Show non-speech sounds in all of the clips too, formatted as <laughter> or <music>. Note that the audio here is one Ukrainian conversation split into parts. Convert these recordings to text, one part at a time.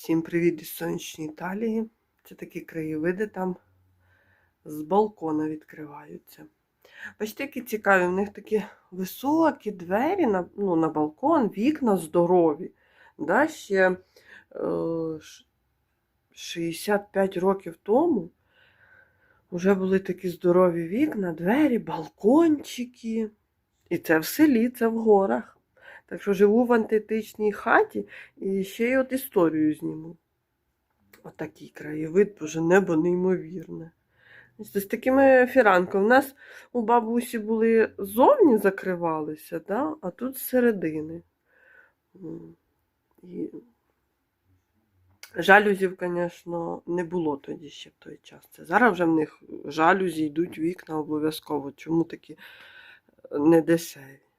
Всім привіт із сонячної Італії. Це такі краєвиди там з балкона відкриваються. Бачите, які цікаві, в них такі високі двері на, ну, на балкон, вікна здорові. Да, ще е, 65 років тому вже були такі здорові вікна, двері, балкончики. І це в селі, це в горах. Так що живу в антитичній хаті і ще й от історію зніму. Отакий краєвид, боже, небо неймовірне. З такими фіранками. У нас у бабусі були зовні закривалися, да? а тут зсередини. М. І... Жалюзів, звісно, не було тоді ще в той час. Це зараз вже в них жалюзі йдуть вікна обов'язково. Чому такі е, не дешеві? Так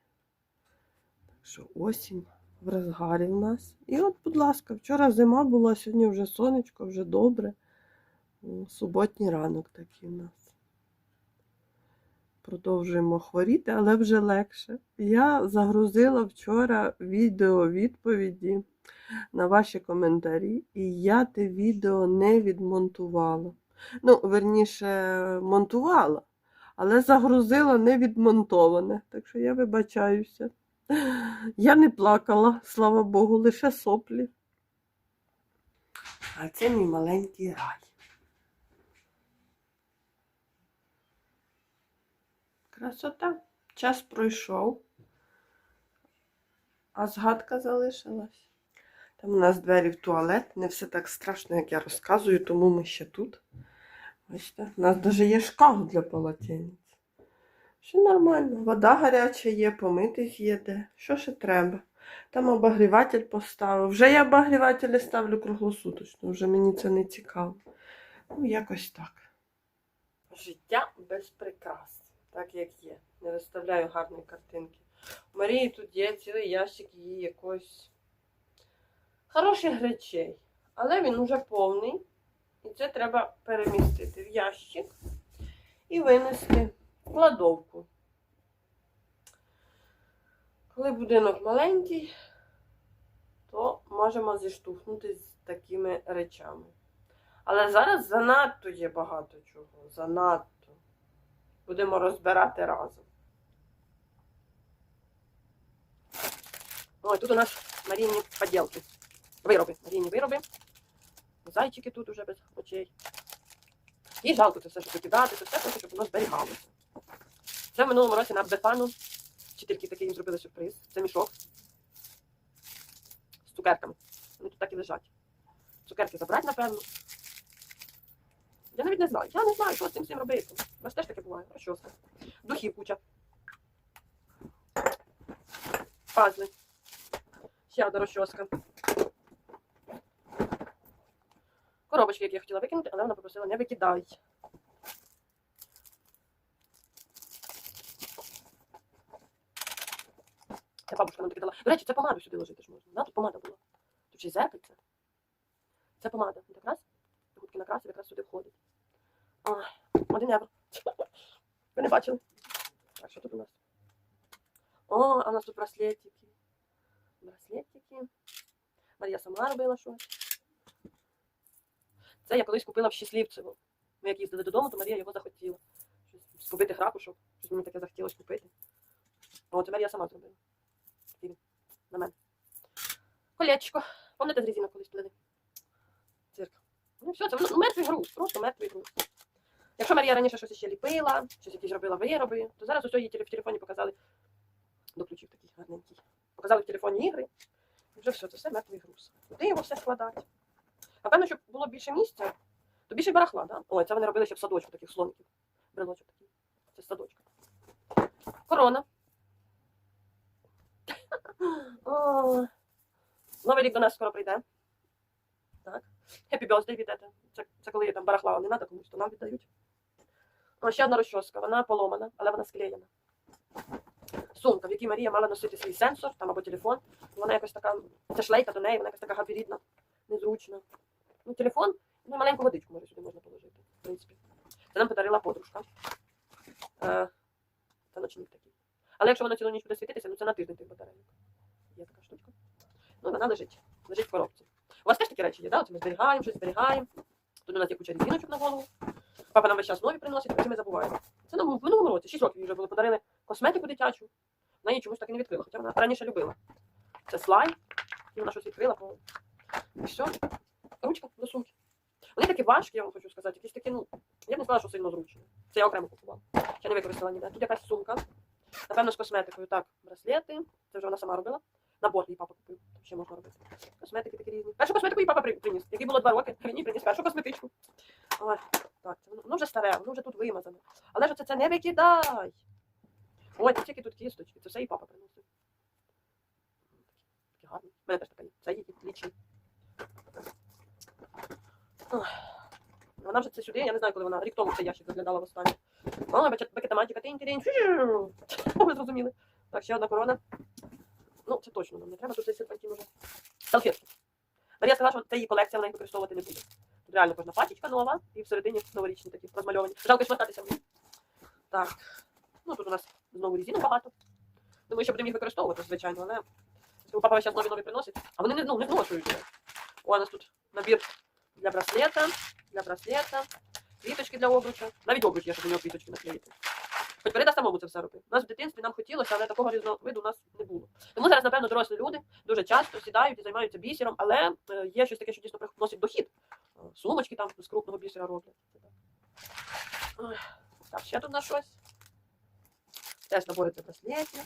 що осінь в розгарі в нас. І от, будь ласка, вчора зима була, сьогодні вже сонечко, вже добре. Суботній ранок такий у нас. Продовжуємо хворіти, але вже легше. Я загрузила вчора відео відповіді на ваші коментарі, і я те відео не відмонтувала. Ну, верніше, монтувала, але загрузила не відмонтоване. Так що я вибачаюся. Я не плакала, слава Богу, лише соплі. А це мій маленький рай. Красота. Час пройшов, а згадка залишилась. Там у нас двері в туалет. Не все так страшно, як я розказую, тому ми ще тут. Бачите, у нас навіть є шкаф для полотенець. Все нормально. Вода гаряча є, помитись є де. Що ще треба? Там обогріватель поставив. Вже я обогрівателі ставлю круглосуточно, вже мені це не цікаво. Ну, якось так. Життя без прикрас, так як є. Не виставляю гарної картинки. У Марії тут є цілий ящик її якоїсь хороших речей. Але він уже повний. І це треба перемістити в ящик і винести кладовку. Коли будинок маленький, то можемо зіштовхнутися з такими речами. Але зараз занадто є багато чого. Занадто. Будемо розбирати разом. Ой, тут у нас Марійні поділки. Вироби. Марійні вироби. Зайчики тут уже без очей. І жалко це все, що викидати, це все щоб воно зберігалося. Це в минулому році на Бефану. Вчительки такий їм зробили сюрприз. Це мішок з цукерками. Вони тут так і лежать. Цукерки забрати, напевно. Я навіть не знаю. Я не знаю, що з цим всім робити. У вас теж таке буває, розчоска. Духів куча. Пазли. Ще одна розчоска. Коробочки, які я хотіла викинути, але вона попросила не викидай. Бабушка нам дала. До речі, це помаду сюди ложити ж можна. Да? Тут помада була. Тут ще зеркальце. Це помада. Якраз гудки накрасив, якраз сюди входить. Один євро. <laughs> Ви не бачили? Так, що тут у нас? О, а у нас тут браслетики. Браслетики. Марія сама робила щось. Це я колись купила в Щасливцево. Ми як їздили додому, то Марія його захотіла. З побитих. Щось мені таке захотілося купити. О, це Марія сама зробила. На мене. Колечко. Пам'ятаєте, з резинок колись плели? Цирк. Ну все, це ну, мертвий груз, просто мертвий груз. Якщо Марія раніше щось ще ліпила, щось якісь робила вироби, то зараз усе теле- в телефоні показали. До ключів такий гарненький. Показали в телефоні ігри. І вже все, це все мертвий груз. Куди його все складати? Напевно, щоб було більше місця, то більше барахла, да? Ой, це вони робили ще в садочку таких слоників. Брелочок такий. Це садочка. Корона. <gasps> Новий рік до нас скоро прийде. Так. Happy birthday від Ете. Це, це коли є там барахла не треба комусь, то нам віддають. О, ще одна розчоска, вона поломана, але вона склеєна. Сумка, в якій Марія мала носити свій сенсор там або телефон. Вона якось така, це шлейка до неї, вона якось така габірідна, незручна. Ну, телефон, ну, маленьку водичку може сюди можна положити, в принципі. Це нам подарила подружка. Е, це ночник такий. Але якщо вона цілу ніч буде світитися, ну це на тиждень тих батарейок. Є така штучка. Ну, вона лежить. Лежить в коробці. У вас теж такі речі є, да? Ми зберігаємо, щось зберігаємо. Тут у нас є куча резиночок на голову. Папа нам весь час нові приносить, потім ми забуваємо. Це нам в минулому році, 6 років вже були подарили косметику дитячу. Вона її чомусь так і не відкрила, хоча вона раніше любила. Це слайм, і вона щось відкрила, по... і все. Ручка до сумки. Вони такі важкі, я вам хочу сказати, якісь такі, ну, я б не сказала, що сильно зручні. Це я окремо купувала. Ще не використала ніде. Тут якась сумка. Напевно, з косметикою. Так, браслети. Це вже вона сама робила. Набор їй папа купив. Ще можна робити. Косметики такі різні. Першу косметику їй папа приніс. Який було два роки, їй приніс першу косметичку. Ой, так, воно, воно вже старе, воно вже тут вимазане. Але ж оце це не викидай. Ой, тут тільки тут кісточки. Це все їй папа приносив. Такі гарні. У мене теж така є. Це її лічний. Вона вже це сюди, я не знаю, коли вона рік тому цей ящик заглядала в останній. О, бакета матіка, тинь тинь Ви зрозуміли. Так, ще одна корона. Ну, це точно нам не треба, тут цей серпантин уже. Салфетки. Марія сказала, що це її колекція, вона їх використовувати не буде. Тут реально кожна пачечка нова, і всередині новорічні такі розмальовані. Жалко швартатися в них. Так. Ну, тут у нас знову резину багато. Думаю, що будемо їх використовувати, звичайно, але папа зараз нові нові приносить, а вони не, ну, не зношують. у нас тут набір для браслета, для браслета, квіточки для обруча. Навіть обруч є, щоб у нього квіточки наклеїти. Хоч переда самому це все робити. У нас в дитинстві нам хотілося, але такого різновиду у нас не було. Тому зараз, напевно, дорослі люди дуже часто сідають і займаються бісером, але е, є щось таке, що дійсно приносить дохід. Е, Сумочки там з крупного бісера роблять. Так, ще тут на щось. Теж набори для браслетів.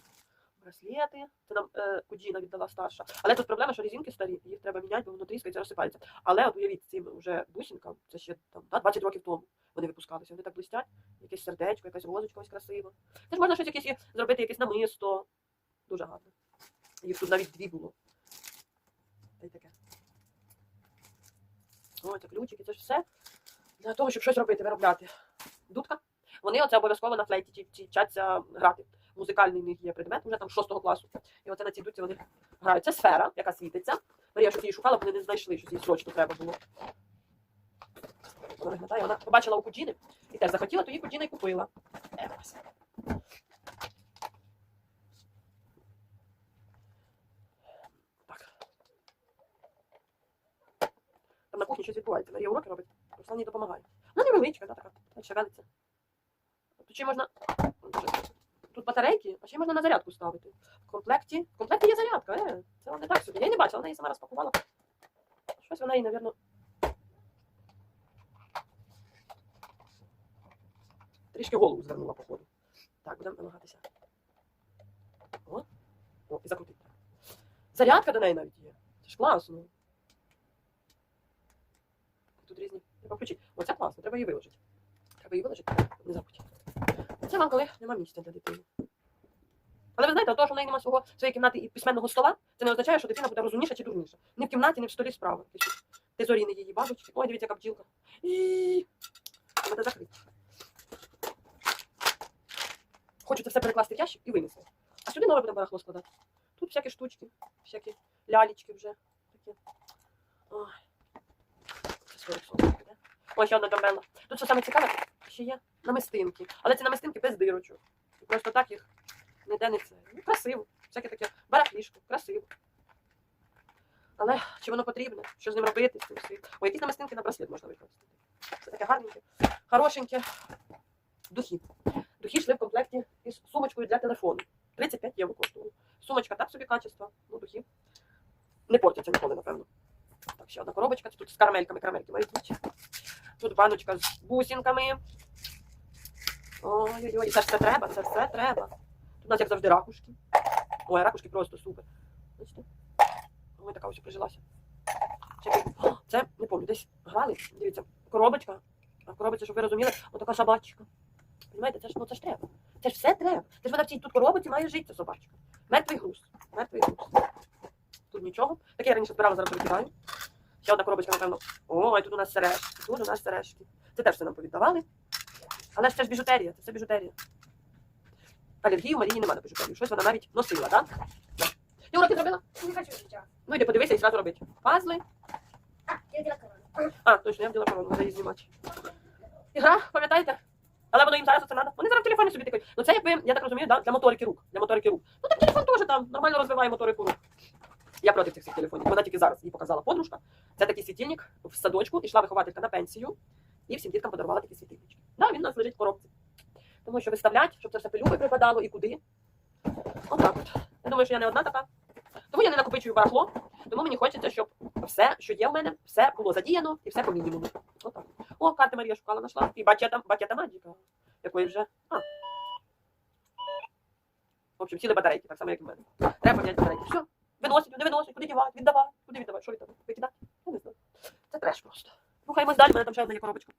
Браслети. Це нам е, Куджіна віддала старша. Але тут проблема, що резинки старі, їх треба міняти, бо воно тріскається, розсипається. Але от уявіть, цим вже бусинкам, це ще там да, 20 років тому вони випускалися. Вони так блистять, якесь сердечко, якась розочка ось красива. Це ж можна щось якесь зробити, якесь намисто. Дуже гарно. Їх тут навіть дві було. Та й таке. Ой, це ключики, це ж все для того, щоб щось робити, виробляти. Дудка. Вони оце обов'язково на флейті ті- ті вчаться грати. Музикальний в них є предмет, вже там 6 класу. І оце на цій дудці вони грають. Це сфера, яка світиться. Марія щось її шукала, вони не знайшли, що їй срочно треба було. Вона вона побачила у Куджіни і теж захотіла, то їй Куджіна і купила. Там на кухні щось відбувається. Марія уроки робить, Руслан їй допомагає. Вона невеличка, да, така, так шевелиться. Тут ще можна. Тут батарейки, а ще можна на зарядку ставити. В комплекті. В комплекті є зарядка, е. Це вона не так собі. Я не бачила, вона її сама розпакувала. Щось вона їй, напевно. Трішки голову звернула, походу. Так, будемо намагатися. О, О і закрутити. Зарядка до неї навіть є. Це ж класно. Тут різні. Треба включити. Оце класно, треба її виложити. Треба її виложити, не забудь. Це вам коли нема місця для дитини. Але ви знаєте, того, що в неї немає свого своєї кімнати і письменного стола, це не означає, що дитина буде розумніша чи дурніша. Ні в кімнаті, ні в столі справа. Ти зоріни її бабочки. Ой, дивіться, яка бджілка. Треба закрити. Хочу це все перекласти в ящик і винести. А сюди нове будемо барахло складати. Тут всякі штучки, всякі лялечки вже такі. Ой. Це 40 сотень. Ой, ще одна гамбела. Тут що саме цікаве, ще є намистинки. Але ці намистинки без дирочок. Просто так їх ніде не це. Ну, красиво. Всяке таке барахлішко, красиво. Але чи воно потрібне? Що з ним робити? З цим всім? Ой, якісь намистинки на браслет можна використати. Це таке гарненьке, хорошеньке. Духи. Духи йшли в комплекті із сумочкою для телефону. 35 євро коштувало. Сумочка так собі качество, ну духи. Не портяться ніколи, напевно. Так, ще одна коробочка. Тут з карамельками, карамельки мають. Тут баночка з бусинками. Ой-ой-ой, це ж все треба, це все треба. Тут у нас, як завжди, ракушки. Ой, ракушки просто супер. Бачите? Ой, така ось прижилася. Це, не пам'ятаю, десь грали. Дивіться, коробочка. А в коробочці, щоб ви розуміли, отака собачка. Понимаєте, це ж, ну, це ж треба. Це ж все треба. Це ж вона в цій тут коробці має жити, собачка. Мертвий груз. Мертвий груз. Тут нічого. Таке я раніше збирала, зараз викидаю. Ще одна коробочка, напевно. Ой, тут у нас сережки. Тут у нас сережки. Це теж все нам повіддавали. Але ж це ж біжутерія, це все біжутерія. Алергії у Марії немає на біжутерію. Щось вона навіть носила, так? Да? Ти уроки зробила? Не хочу сейчас. Ну йди подивися і зразу робити. Пазли. А, я взяла корону. А, точно, я вділа корону, треба її знімати. Ігра, пам'ятаєте? Але воно їм зараз оце треба. Вони зараз в телефоні собі тикають. Ну це якби, я так розумію, да, для моторики рук. Для моторики рук. Ну так телефон теж там нормально розвиває моторику рук. Я проти цих всіх телефонів. Вона тільки зараз їй показала подружка. Це такий світильник в садочку, ішла вихователька на пенсію, і всім діткам подарувала такі світильнички. Да, він у нас лежить в коробці. Тому що виставлять, щоб це все пилюкою припадало і куди. Отак от. Я думаю, що я не одна така. Тому я не накопичую барахло, тому мені хочеться, щоб все, що є в мене, все було задіяно і все по мінімуму. Отак. О, карти Марія шукала, знайшла. І бачета, бачета Маджіка, якої вже. А. В общем, сіли батарейки, так само, як і в мене. Треба поміняти батарейки. Все. Виносить, не виносить, куди дівати, віддавати, куди віддавати, що віддавати, викидати? Це треш просто. Рухаємось далі, мене там ще одна є коробочка.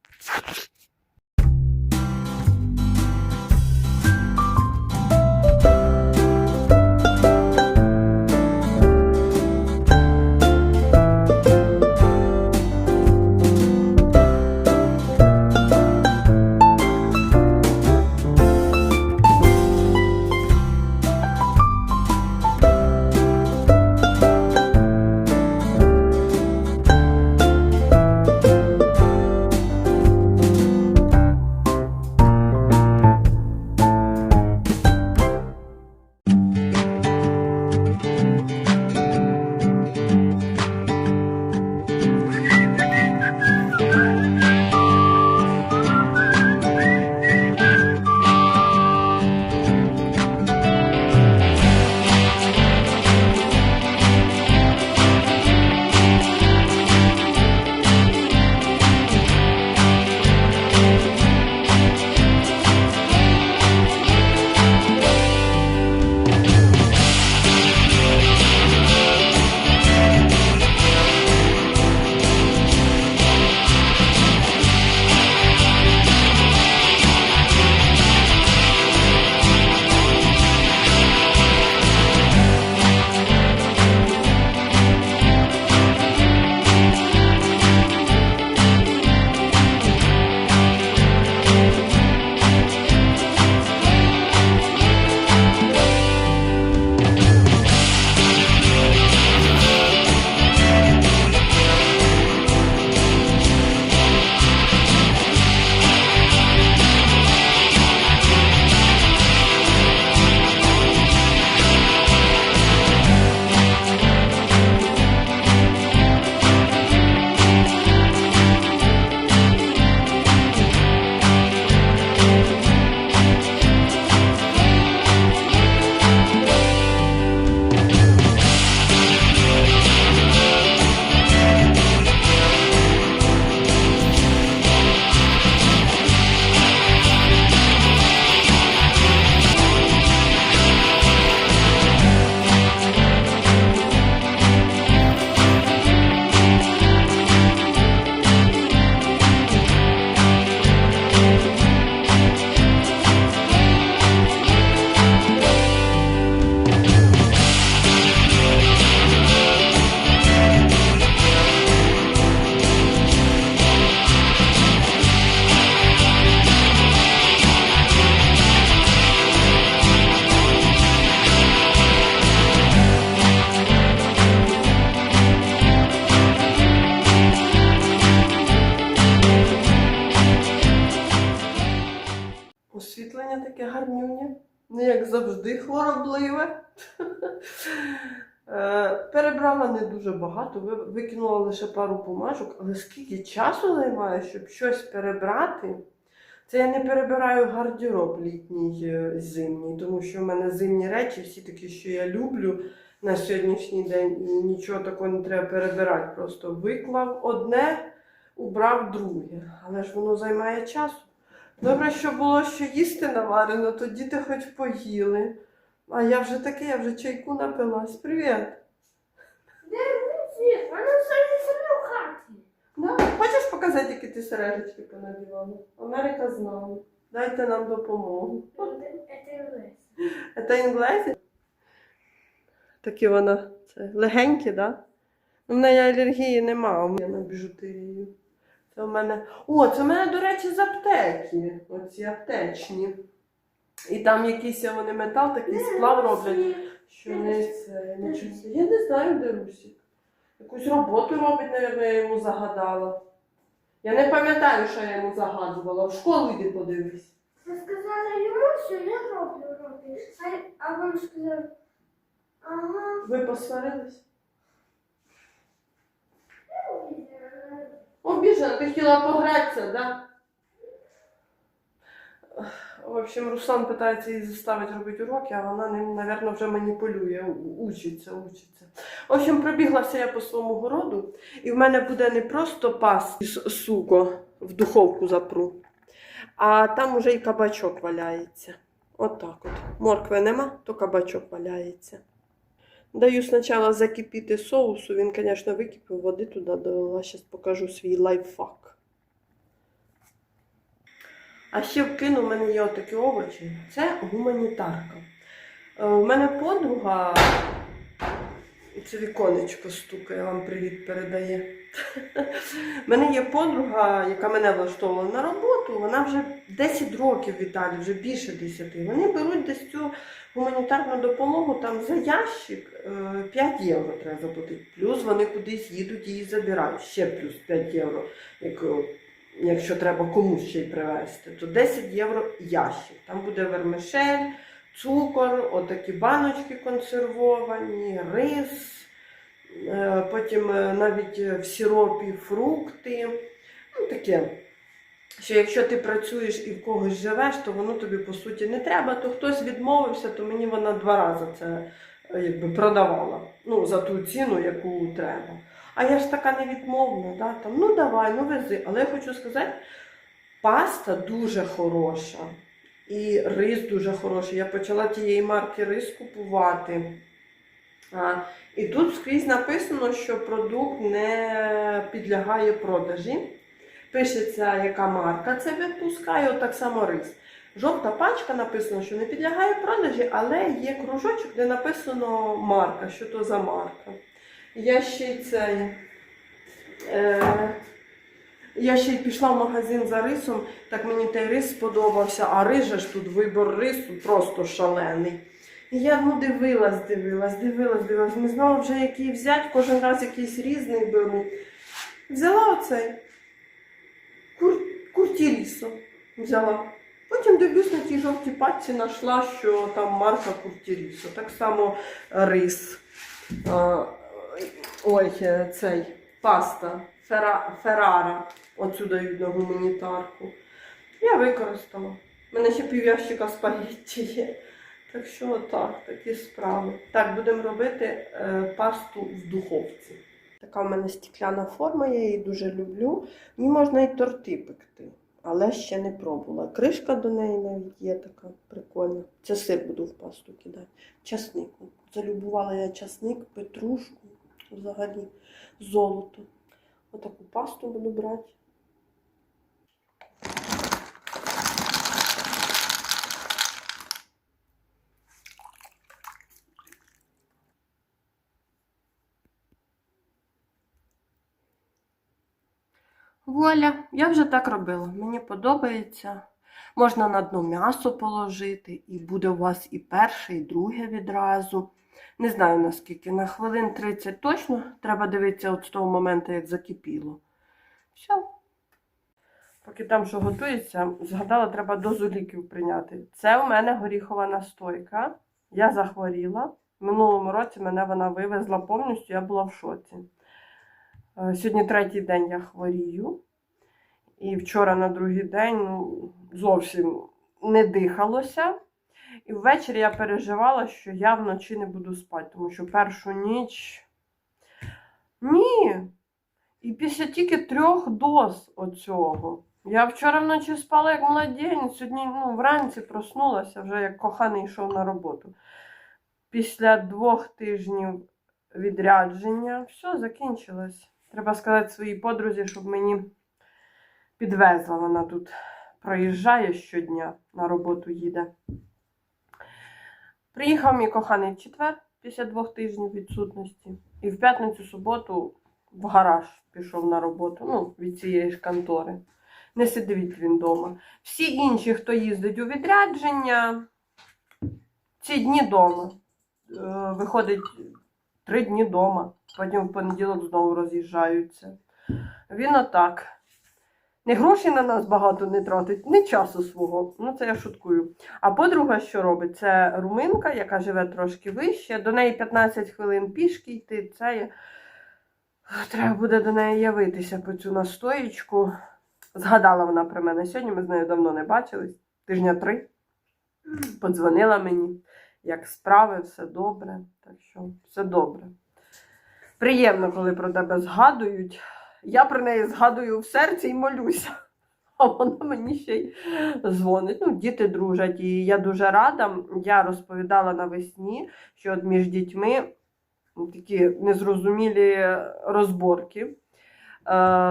Завжди хворобливе. Е, Перебрала не дуже багато, викинула лише пару помажок, але скільки часу займає, щоб щось перебрати. Це я не перебираю гардероб літній е, зимній, тому що в мене зимні речі, всі такі, що я люблю на сьогоднішній день, нічого такого не треба перебирати. Просто виклав одне, убрав друге. Але ж воно займає часу. Добре, що було що їсти наварено, то діти хоч поїли. А я вже таке, я вже чайку напилась. Привіт. Світ, вона все в хаті. Да? Хочеш показати, які ти сережечки понадівала? Америка з нами. Дайте нам допомогу. Це інглезі? Такі вона це, легенькі, так? Да? У мене алергії нема, у мене на біжутерію. Це у мене. О, це в мене, до речі, з аптеки. Оці аптечні. І там якийсь вони метал, такий сплав роблять. Що не це, нічого. Я не знаю, де Русік. Якусь роботу робить, мабуть, я йому загадала. Я не пам'ятаю, що я йому загадувала. В школу йди подивись. Я сказала йому, що я роблю, роблю. А, а він сказав, ага, Ви посварились? Обіжена, ти хотіла погратися, да? В общем, Руслан питається її заставити робити уроки, а вона напевно, вже маніпулює, учиться, учиться. В общем, пробіглася я по своєму городу, і в мене буде не просто пас суко в духовку запру, а там уже і кабачок валяється. Отак от. Моркви нема, то кабачок валяється. Даю спочатку закипіти соусу. Він, звісно, википів, води туди додала. Зараз покажу свій лайфхак. А ще вкину, в мене є отакі овочі. Це гуманітарка. Е, У мене подруга, це віконечко стукає, вам привіт передає. У <laughs> мене є подруга, яка мене влаштовувала на роботу. Вона вже 10 років в Італії, вже більше 10. Вони беруть десь цю гуманітарну допомогу там за ящик е, 5 євро треба заплатити. Плюс вони кудись їдуть і її забирають. Ще плюс 5 євро. Е, якщо треба комусь ще й привезти, то 10 євро ящик. Там буде вермишель, цукор, отакі баночки консервовані, рис. Е, Потім е, навіть е, в сиропі фрукти. Ну, таке. Що якщо ти працюєш і в когось живеш, то воно тобі по суті не треба, то хтось відмовився, то мені вона два рази це якби продавала. Ну, за ту ціну, яку треба. А я ж така невідмовна, да? там, ну давай, ну вези. Але я хочу сказати, паста дуже хороша. І рис дуже хороший. Я почала тієї марки рис купувати. А, і тут скрізь написано, що продукт не підлягає продажі. Пишеться, яка марка це випускає, от так само рис. Жовта пачка написано, що не підлягає продажі, але є кружочок, де написано марка, що то за марка. Я ще цей. Е, я ще й пішла в магазин за рисом, так мені той рис сподобався, а рис же ж тут вибор рису просто шалений. І я ну, дивилась, дивилась, дивилась, дивилась. Не знала вже, який взяти, кожен раз якийсь різний беру. Взяла оцей кур, куртірісо. Взяла. Потім дивлюсь на тій жовтій пачці, знайшла, що там марка Куртірісо. Так само рис. А, ой, цей паста Фера, Феррара. Оцю дають на гуманітарку. Я використала. У мене ще пів'ящика спагетті є. Так що отак, такі справи. Так, будемо робити е, пасту в духовці. Така в мене стікляна форма, я її дуже люблю. Ній можна і торти пекти, але ще не пробувала. Кришка до неї навіть є така прикольна. Це сир буду в пасту кидати. Часник. Залюбувала я часник, петрушку, взагалі золото. Отаку пасту буду брати. Вуаля, я вже так робила. Мені подобається. Можна на дно м'ясо положити, і буде у вас і перше, і друге відразу. Не знаю наскільки, на хвилин 30 точно треба дивитися от з того моменту, як закипіло. Все. Поки там що готується, згадала, треба дозу ліків прийняти. Це у мене горіхова настойка. Я захворіла. Минулому році мене вона вивезла повністю, я була в шоці. Е, Сьогодні третій день я хворію. І вчора на другий день ну, зовсім не дихалося. І ввечері я переживала, що я вночі не буду спати, тому що першу ніч. Ні. І після тільки трьох доз оцього. Я вчора вночі спала як младенець, сьогодні ну, вранці проснулася, вже як коханий йшов на роботу. Після двох тижнів відрядження все закінчилось. Треба сказати своїй подрузі, щоб мені підвезла. Вона тут проїжджає щодня, на роботу їде. Приїхав мій коханий четвер після двох тижнів відсутності. І в п'ятницю суботу в гараж пішов на роботу, ну, від цієї ж контори. Не сидить він вдома. Всі інші, хто їздить у відрядження, ці дні вдома. Е, Виходить три дні вдома. Потім в понеділок знову роз'їжджаються. Він отак. Не грошей на нас багато не тратить, не часу свого. Ну, це я шуткую. А подруга, що робить, це руминка, яка живе трошки вище. До неї 15 хвилин пішки йти. Це Треба буде до неї явитися по цю настоїчку. Згадала вона про мене сьогодні, ми з нею давно не бачились, тижня три. Подзвонила мені, як справи, все добре. Так що все добре. Приємно, коли про тебе згадують. Я про неї згадую в серці і молюся. А вона мені ще й дзвонить. Ну, діти дружать, і я дуже рада. Я розповідала навесні, що от між дітьми такі незрозумілі розборки. Е,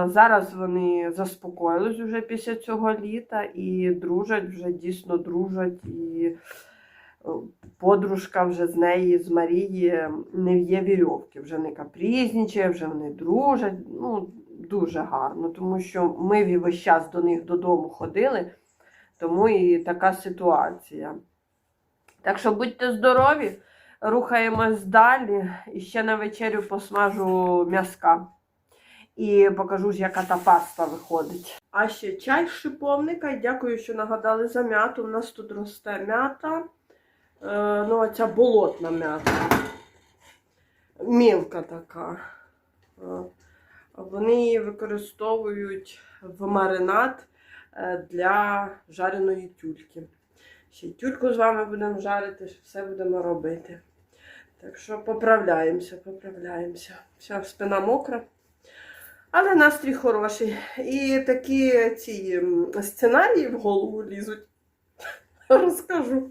Зараз вони заспокоїлись вже після цього літа і дружать, вже дійсно дружать. І е, подружка вже з неї, з Марії, не є вірьовки, вже не капрізнічає, вже вони дружать. Ну, дуже гарно, тому що ми весь час до них додому ходили, тому і така ситуація. Так що будьте здорові, рухаємось далі. І ще на вечерю посмажу м'яска. І покажу ж, яка та паста виходить. А ще чай з шиповника. Дякую, що нагадали за м'яту. У нас тут росте м'ята. Е, ну, оця болотна м'ята. Мілка така. Е, Вони її використовують в маринад е, для жареної тюльки. Ще й тюльку з вами будемо жарити, все будемо робити. Так що поправляємося, поправляємося. Вся спина мокра. Але настрій хороший. І такі ці сценарії в голову лізуть. <laughs> Розкажу.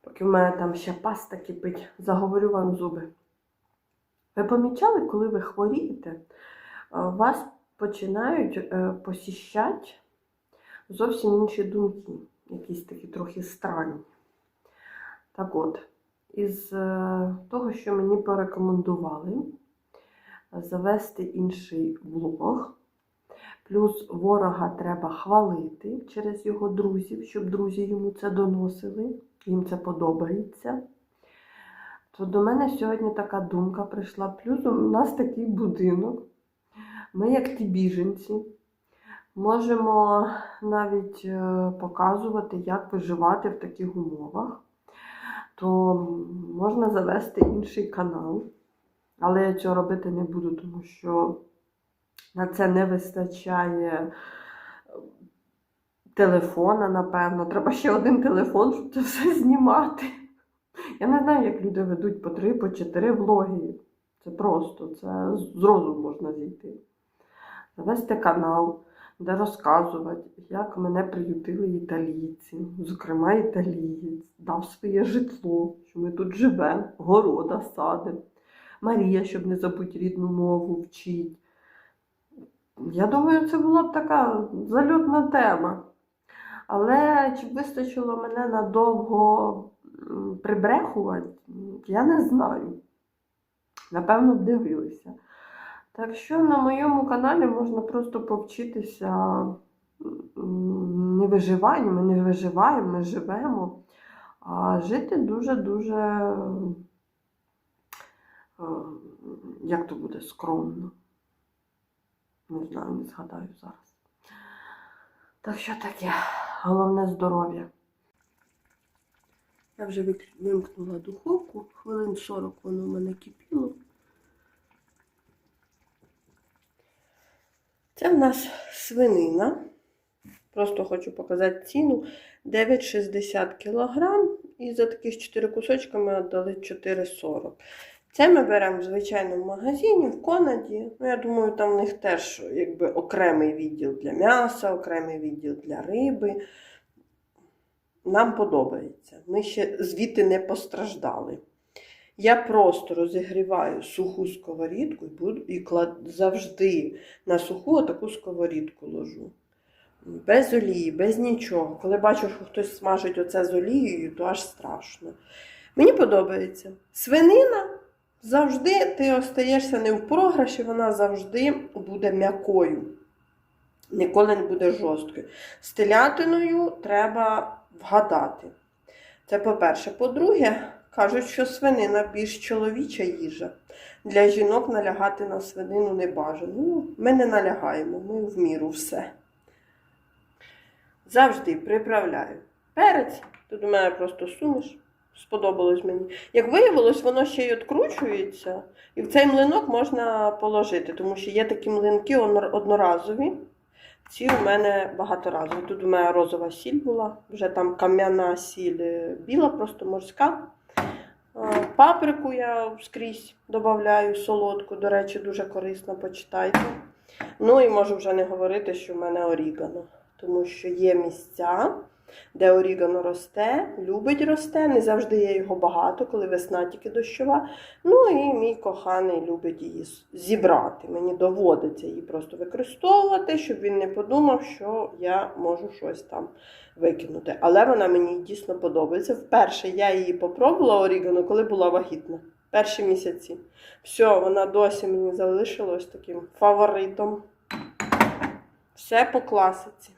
Поки в мене там ще паста кипить, заговорю вам зуби. Ви помічали, коли ви хворієте, е, вас починають е, посіщати зовсім інші думки, якісь такі трохи странні. Так от, із е, того, що мені порекомендували, завести інший влог. Плюс ворога треба хвалити через його друзів, щоб друзі йому це доносили, їм це подобається. То до мене сьогодні така думка прийшла. Плюс у нас такий будинок. Ми, як ті біженці, можемо навіть е, показувати, як виживати в таких умовах. То можна завести інший канал. Але я цього робити не буду, тому що на це не вистачає е, телефона, напевно. Треба ще один телефон, щоб це все знімати. Я не знаю, як люди ведуть по три, по чотири влоги. Це просто, це з розуму можна зійти. Завести канал, де розказувати, як мене приютили італійці, зокрема, італієць, дав своє житло, що ми тут живемо, города садимо. Марія, щоб не забути рідну мову, вчить. Я думаю, це була б така зальотна тема. Але чи вистачило мене надовго прибрехувати, я не знаю. Напевно, дивилися. Так що на моєму каналі можна просто повчитися не виживанню, ми не виживаємо, ми живемо, а жити дуже-дуже, е, як то буде, скромно. Не знаю, не згадаю зараз. Так що таке, головне здоров'я. Я вже вимкнула духовку, хвилин 40 воно в мене кипіло. Це в нас свинина. Просто хочу показати ціну. 9,60 кг. І за таких 4 кусочки ми віддали 4,40. Це ми беремо в звичайному магазині, в Конаді. Ну, я думаю, там в них теж якби, окремий відділ для м'яса, окремий відділ для риби. Нам подобається. Ми ще звідти не постраждали. Я просто розігріваю суху сковорідку і, буду, і клад, завжди на суху таку сковорідку ложу. Без олії, без нічого. Коли бачу, що хтось смажить оце з олією, то аж страшно. Мені подобається. Свинина завжди ти остаєшся не в програші, вона завжди буде м'якою. Ніколи не буде жорсткою. З телятиною треба вгадати. Це по-перше. По-друге, кажуть, що свинина більш чоловіча їжа. Для жінок налягати на свинину не бажано. Ну, ми не налягаємо, ми в міру все. Завжди приправляю перець. Тут у мене просто суміш. Сподобалось мені. Як виявилось, воно ще й откручується, і в цей млинок можна положити, тому що є такі млинки одноразові. Ці у мене багато разів. Тут у мене розова сіль була, вже там кам'яна сіль е, біла, просто морська. Паприку я скрізь додаю солодку, до речі, дуже корисно, почитайте. Ну і можу вже не говорити, що в мене орігано, тому що є місця, де орігано росте, любить росте, не завжди є його багато, коли весна тільки дощова. Ну і мій коханий любить її зібрати. Мені доводиться її просто використовувати, щоб він не подумав, що я можу щось там викинути. Але вона мені дійсно подобається. Вперше я її попробувала орігано, коли була вагітна. Перші місяці. Все, вона досі мені залишилась таким фаворитом. Все по класиці.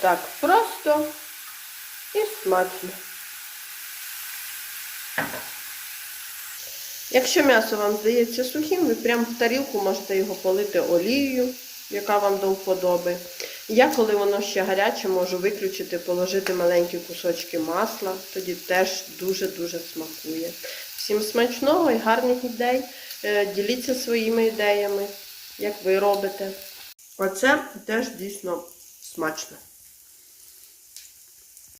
Отак просто і смачно. Якщо м'ясо вам здається сухим, ви прямо в тарілку можете його полити олією, яка вам до вподоби. Я, коли воно ще гаряче, можу виключити, положити маленькі кусочки масла, тоді теж дуже-дуже смакує. Всім смачного і гарних ідей. Е, Діліться своїми ідеями, як ви робите. Оце теж дійсно смачно.